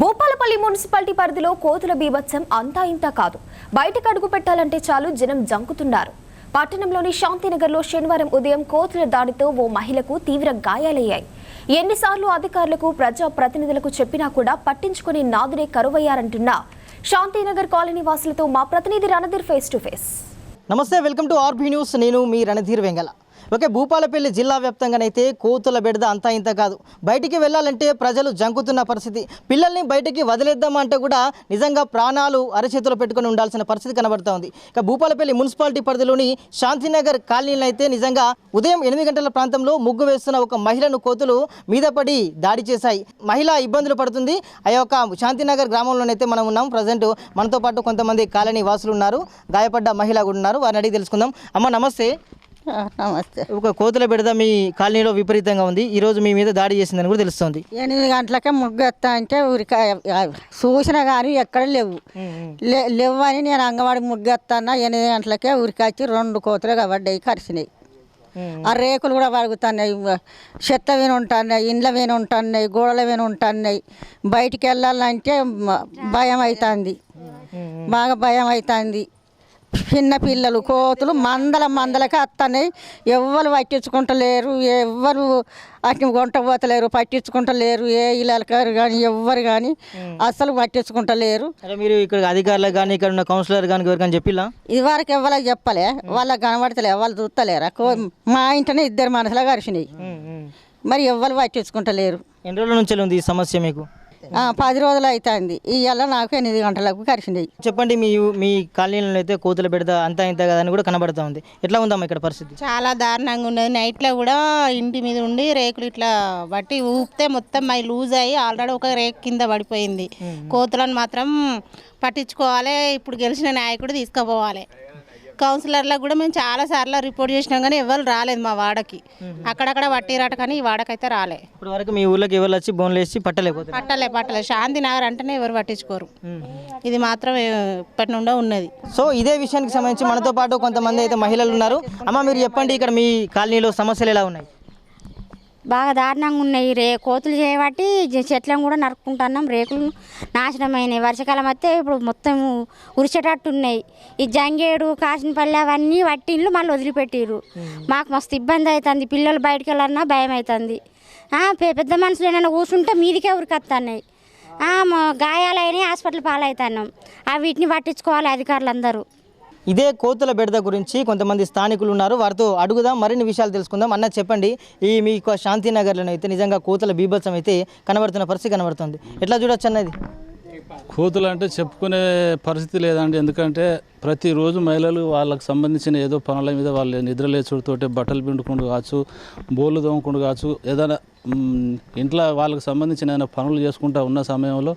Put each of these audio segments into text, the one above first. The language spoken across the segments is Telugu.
భూపాలపల్లి మున్సిపాలిటీ పరిధిలో కోతుల బీభత్సం అంతా ఇంతా కాదు. బయటకు అడుగు పెట్టాలంటే చాలు జనం జంకుతున్నారు. పట్టణంలోని శాంతినగర్లో శనివారం ఉదయం కోతుల దాడితో ఓ మహిళకు తీవ్ర గాయాలయ్యాయి. ఎన్నిసార్లు అధికారులకు ప్రజా ప్రతినిధులకు చెప్పినా కూడా పట్టించుకునే నాదురే కరువయ్యారంటున్న శాంతినగర్ కాలనీ వాసులతో మా ప్రతినిధి రణధీర్ ఫేస్ టు ఫేస్ నమస్తే వెల్కమ్ టు ఆర్బీ న్యూస్. నేను మీ రణధీర్ వెంగళ. ఓకే భూపాలపల్లి జిల్లా వ్యాప్తంగానైతే కోతుల బెడద అంతా ఇంత కాదు. బయటికి వెళ్ళాలంటే ప్రజలు జంకుతున్న పరిస్థితి. పిల్లల్ని బయటికి వదిలేద్దామంటే కూడా నిజంగా ప్రాణాలు అరచేతిలో పెట్టుకొని ఉండాల్సిన పరిస్థితి కనబడుతూ ఉంది. ఇక భూపాలపల్లి మున్సిపాలిటీ పరిధిలోని శాంతినగర్ కాలనీలో అయితే నిజంగా ఉదయం ఎనిమిది గంటల ప్రాంతంలో ముగ్గు వేస్తున్న ఒక మహిళను కోతులు మీద పడి దాడి చేశాయి. మహిళ ఇబ్బందులు పడుతుంది. ఆ యొక్క శాంతినగర్ గ్రామంలోనైతే మనం ఉన్నాం. ప్రజెంట్ మనతో పాటు కొంతమంది కాలనీ వాసులు ఉన్నారు. గాయపడ్డ మహిళ కూడా ఉన్నారు. వారిని అడిగి తెలుసుకుందాం. అమ్మ నమస్తే. నమస్తే. ఒక కోతుల బెడద మీ కాలనీలో విపరీతంగా ఉంది. ఈ రోజు మీ మీద దాడి చేసిందని కూడా తెలుస్తుంది. ఎనిమిది గంటలకే ముగ్గు ఎత్తా అంటే ఊరిక చూసినా కానీ ఎక్కడ లేవు. లేవు అని నేను అంగవాడి ముగ్గు ఎత్తానా ఎనిమిది గంటలకే ఊరికొచ్చి రెండు కోతులు కబడ్డాయి కరిసినాయి. ఆ రేకులు కూడా వరుగుతున్నాయి చెత్త వేను ఉంటున్నాయి ఇండ్ల వేను ఉంటున్నాయి గోడల వేను ఉంటున్నాయి. బయటికి వెళ్ళాలంటే భయం అవుతుంది. బాగా భయం అవుతుంది. చిన్న పిల్లలు కోతులు మందల మందలకి వస్తున్నాయి ఎవ్వరు పట్టించుకుంటలేరు ఎవ్వరు అటు గుంట పోతలేరు పట్టించుకుంటలేరు ఏ ఇళ్ళకారు కానీ ఎవ్వరు కానీ అస్సలు పట్టించుకుంటలేరు. మీరు ఇక్కడ అధికారులకు కానీ ఇక్కడ ఉన్న కౌన్సిలర్ కానీ ఎవరికైనా చెప్పిలా ఇదివరకు ఎవరికి చెప్పలే. వాళ్ళకి కనబడతలే వాళ్ళు చూస్తలేరా మా ఇంటనే ఇద్దరు మనసులో కలిసినాయి మరి ఎవ్వరు పట్టించుకుంటలేరు. ఎన్ని రోజుల నుంచి ఉంది ఈ సమస్య మీకు? పది రోజులు అవుతుంది ఇవాళ నాకు ఎనిమిది గంటలకు కలిసినాయి చెప్పండి మీ మీ కాలనీలో అయితే కోతుల బెడద అంతా ఇంత కదా అని కూడా కనబడుతూ ఉంది. ఎట్లా ఉందమ్మా ఇక్కడ పరిస్థితి? చాలా దారుణంగా ఉన్నది. నైట్లో కూడా ఇంటి మీద ఉండి రేకులు ఇట్లా బట్టి ఊపితే మొత్తం అవి లూజ్ అయ్యి ఆల్రెడీ ఒక రేకు కింద పడిపోయింది. కోతులను మాత్రం పట్టించుకోవాలి. ఇప్పుడు గెలిచిన నాయకుడు తీసుకుపోవాలి. కౌన్సిలర్లకు కూడా మేము చాలా సార్లు రిపోర్ట్ చేసినాం కానీ ఎవరు రాలేదు మా వాడకి. అక్కడక్కడ పట్టిరాట కానీ ఈ వాడకైతే రాలే. ఇప్పుడు వరకు మీ ఊర్లోకి ఎవరు వచ్చి బోన్లు వేసి పట్టలేకపోతే పట్టలే పట్టలే. శాంతి నగర్ అంటేనే ఎవరు పట్టించుకోరు. ఇది మాత్రం ఇప్పటి నుండో ఉన్నది. సో ఇదే విషయానికి సంబంధించి మనతో పాటు కొంతమంది అయితే మహిళలు ఉన్నారు. అమ్మ మీరు చెప్పండి ఇక్కడ మీ కాలనీలో సమస్యలు ఎలా ఉన్నాయి? బాగా దారుణంగా ఉన్నాయి. రే కోతులు చేయబట్టి చెట్లను కూడా నరుక్కుంటున్నాం. రేకులు నాశనమైనాయి. వర్షాకాలం అయితే ఇప్పుడు మొత్తం ఉరిచేటట్టు ఉన్నాయి. ఈ జంగేడు కాసినపల్లి అవన్నీ వట్టిండ్లు మళ్ళీ వదిలిపెట్టిర్రు. మాకు మస్తు ఇబ్బంది అవుతుంది పిల్లలు బయటికి వెళ్ళాలన్నా భయం అవుతుంది పెద్ద మనుషులు ఏమైనా కూర్చుంటే మీదికే ఉరికొస్తున్నాయి గాయాలైనాయి హాస్పిటల్ పాలవుతున్నాం. ఆ వీటిని పట్టించుకోవాలి అధికారులందరూ. ఇదే కోతుల బెడద గురించి కొంతమంది స్థానికులు ఉన్నారు. వారితో అడుగుదాం మరిన్ని విషయాలు తెలుసుకుందాం. అన్న చెప్పండి ఈ మీ శాంతినగర్లో అయితే నిజంగా కోతుల బీభత్సం అయితే కనబడుతున్న పరిస్థితి కనబడుతుంది. ఎట్లా చూడొచ్చు అన్నది కోతులు అంటే చెప్పుకునే పరిస్థితి లేదండి. ఎందుకంటే ప్రతిరోజు మహిళలు వాళ్ళకి సంబంధించిన ఏదో పనుల మీద వాళ్ళు నిద్రలేచుడుతోటి బట్టలు పిండుకుంటూ కావచ్చు బోళ్ళు దోముకుంటూ కావచ్చు ఏదైనా ఇంట్లో వాళ్ళకి సంబంధించిన ఏదైనా పనులు చేసుకుంటూ ఉన్న సమయంలో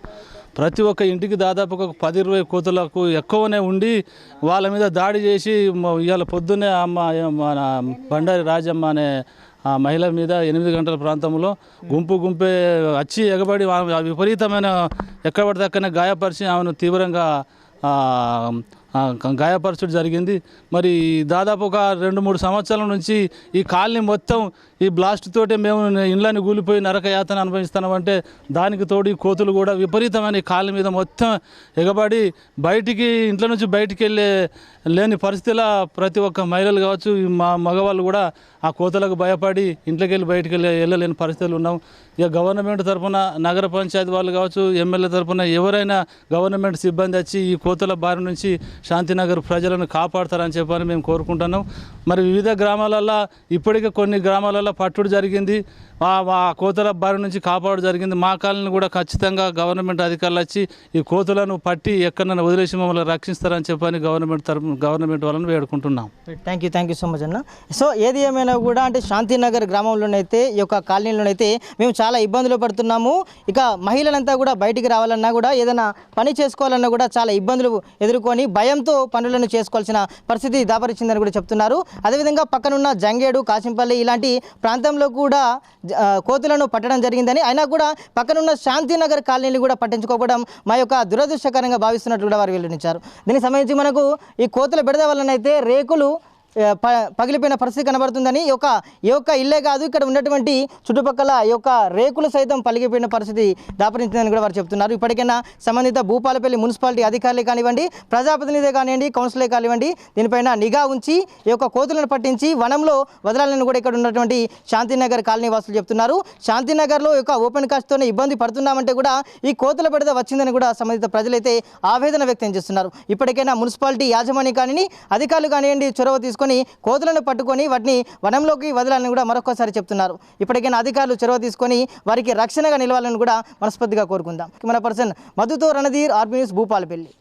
ప్రతి ఒక్క ఇంటికి దాదాపు ఒక పది ఇరవై కోతులకు ఎక్కువనే ఉండి వాళ్ళ మీద దాడి చేసి ఇవాళ పొద్దున్నే అమ్మ మన బండారి రాజమ్మ అనే ఆ మహిళ మీద ఎనిమిది గంటల ప్రాంతంలో గుంపు గుంపే వచ్చి ఎగబడి ఆమె విపరీతమైన ఎక్కడ పడితే అక్కడనే గాయపరిచి ఆమెను తీవ్రంగా గాయపరచడం జరిగింది. మరి దాదాపు ఒక రెండు మూడు సంవత్సరాల నుంచి ఈ కాలనీ మొత్తం ఈ బ్లాస్ట్ తోటే మేము ఇండ్లని కూలిపోయి నరకయాతన అనుభవిస్తున్నామంటే దానికి తోడు ఈ కోతులు కూడా విపరీతమైన ఈ కాలనీ మీద మొత్తం ఎగబడి బయటికి ఇంట్లో నుంచి బయటికి వెళ్ళే లేని పరిస్థితిలో ప్రతి ఒక్క మహిళలు కావచ్చు మా మగవాళ్ళు కూడా ఆ కోతలకు భయపడి ఇంట్లోకి వెళ్ళి బయటికి వెళ్ళి వెళ్ళలేని పరిస్థితులు ఉన్నాం. ఇక గవర్నమెంట్ తరఫున నగర పంచాయతీ వాళ్ళు కావచ్చు ఎమ్మెల్యే తరఫున ఎవరైనా గవర్నమెంట్ సిబ్బంది వచ్చి ఈ కోతల బారి నుంచి శాంతినగర్ ప్రజలను కాపాడతారని చెప్పని మేము కోరుకుంటున్నాం. మరి వివిధ గ్రామాలలో ఇప్పటికే కొన్ని గ్రామాలలో పట్టుడు జరిగింది. ఆ కోతల బారి నుంచి కాపాడు జరిగింది. మా కాలనీ కూడా ఖచ్చితంగా గవర్నమెంట్ అధికారులు వచ్చి ఈ కోతులను పట్టి ఎక్కడైనా వదిలేసి మమ్మల్ని రక్షిస్తారని చెప్పని గవర్నమెంట్ తరఫు గవర్నమెంట్ వాళ్ళని వేడుకుంటున్నాం. Thank you thank you so much అన్న. సో ఏది ఏమైనా కూడా అంటే శాంతినగర్ గ్రామంలోనైతే ఈ యొక్క కాలనీలోనైతే మేము చాలా ఇబ్బందులు పడుతున్నాము. ఇక మహిళలంతా కూడా బయటికి రావాలన్నా కూడా ఏదైనా పని చేసుకోవాలన్నా కూడా చాలా ఇబ్బందులు ఎదుర్కొని భయంతో పనులను చేసుకోవాల్సిన పరిస్థితి దాపరిచిందని కూడా చెప్తున్నారు. అదేవిధంగా పక్కనున్న జంగేడు కాసింపల్లి ఇలాంటి ప్రాంతంలో కూడా జ- కోతులను పట్టడం జరిగిందని అయినా కూడా పక్కనున్న శాంతినగర్ కాలనీని కూడా పట్టించుకోవడం మా యొక్క దురదృష్టకరంగా భావిస్తున్నట్టు కూడా వారు వెల్లడించారు. దీనికి సంబంధించి మనకు ఈ కోతుల బిడద వలనైతే రేకులు పగిలిపోయిన పరిస్థితి కనబడుతుందని ఈ యొక్క ఈ యొక్క ఇల్లే కాదు ఇక్కడ ఉన్నటువంటి చుట్టుపక్కల ఈ యొక్క రేకులు సైతం పలిగిపోయిన పరిస్థితి దాపరించిందని కూడా వారు చెప్తున్నారు. ఇప్పటికైనా సంబంధిత భూపాలపల్లి మున్సిపాలిటీ అధికారులే కానివ్వండి ప్రజాప్రతినిధి కానివ్వండి కౌన్సిలే కానివ్వండి దీనిపైన నిఘా ఉంచి ఈ యొక్క కోతులను పట్టించి వనంలో వదలాలని కూడా ఇక్కడ ఉన్నటువంటి శాంతినగర్ కాలనీ వాసులు చెప్తున్నారు. శాంతినగర్లో యొక్క ఓపెన్ కాస్ట్తోనే ఇబ్బంది పడుతున్నామంటే కూడా ఈ కోతుల బెడద వచ్చిందని కూడా సంబంధిత ప్రజలైతే ఆవేదన వ్యక్తం చేస్తున్నారు. ఇప్పటికైనా మున్సిపాలిటీ యాజమాన్యం కానీ అధికారులు కానివ్వండి చొరవ తీసుకొని కోతులను పట్టుకొని వాటిని వనంలోకి వదలాలని కూడా మరొకసారి చెప్తున్నారు. ఇప్పటికైనా అధికారులు చొరవ తీసుకొని వారికి రక్షణగా నిలవాలని కూడా మనస్ఫూర్తిగా కోరుకుందాం. మన పర్సన్ మధుతో రణధీర్ ఆర్మీ న్యూస్ భూపాలపల్లి.